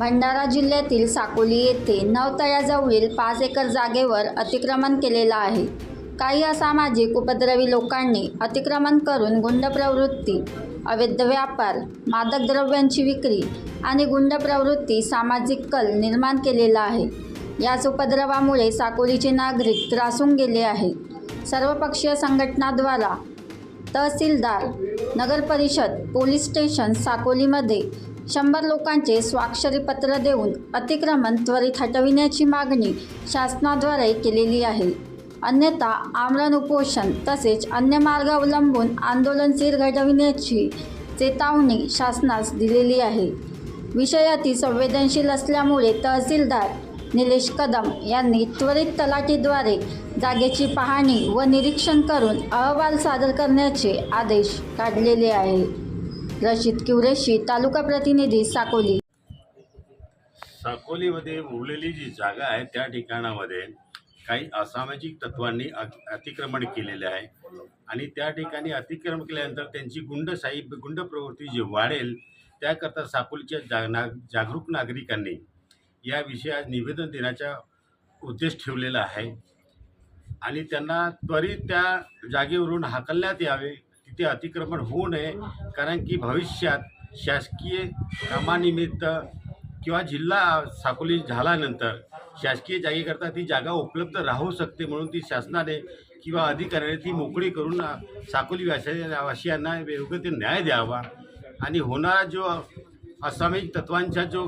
भंडारा जिल्ह्यातील साकोली येथे नवतळ्याजवळील पाच एकर जागेवर अतिक्रमण केलेलं आहे. काही असामाजिक उपद्रवी लोकांनी अतिक्रमण करून गुंड प्रवृत्ती अवैध व्यापार मादक द्रव्यांची विक्री आणि गुंड प्रवृत्ती सामाजिक कल निर्माण केलेला आहे. याच उपद्रवामुळे साकोलीचे नागरिक त्रासून गेले आहेत. सर्वपक्षीय संघटनाद्वारा तहसीलदार नगर परिषद पोलीस स्टेशन साकोलीमध्ये शंभर लोकांचे स्वाक्षरी पत्र देऊन अतिक्रमण त्वरित हटविण्याची मागणी शासनाद्वारे केलेली आहे. अन्यथा आमरण उपोषण तसेच अन्य मार्ग अवलंबून आंदोलन चीर घडविण्याची चेतावणी शासनास दिलेली आहे. विषय संवेदनशील असल्यामुळे तहसीलदार निलेश कदम यांनी त्वरित तलाठीद्वारे जागेची पाहणी व निरीक्षण करून अहवाल सादर करण्याचे आदेश काढलेले आहे. रशीद किवरेशी तालुका प्रतिनिधी साकोली. साकोलीमध्ये उरलेली जी जागा आहे त्या ठिकाणामध्ये काही असामाजिक तत्वांनी अ- अतिक्रमण केलेले आहे. आणि त्या ठिकाणी अतिक्रमण केल्यानंतर त्यांची गुंडशाही गुंड प्रवृत्ती जी वाढेल त्याकरता साकोलीच्या जा ना जागरूक नागरिकांनी या विषयात निवेदन देण्याचा उद्देश ठेवलेला आहे. आणि त्यांना त्वरित त्या जागेवरून हाकलण्यात यावे. तिथे अतिक्रमण होऊ नये कारण की भविष्यात शासकीय कामानिमित्त किंवा जिल्हा साकोली झाल्यानंतर शासकीय जागेकरता ती जागा उपलब्ध राहू शकते म्हणून ती शासनाने किंवा अधिकाऱ्याने ती मोकळी करून साकोली वासिया वासियांना योग्य ते न्याय द्यावा. आणि होणारा जो असामाजिक तत्वांचा जो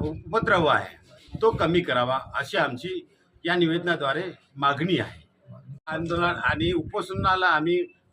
उपद्रव आहे तो कमी करावा अशी आमची या निवेदनाद्वारे मागणी आहे. आंदोलन आणि उपोषणाला आम्ही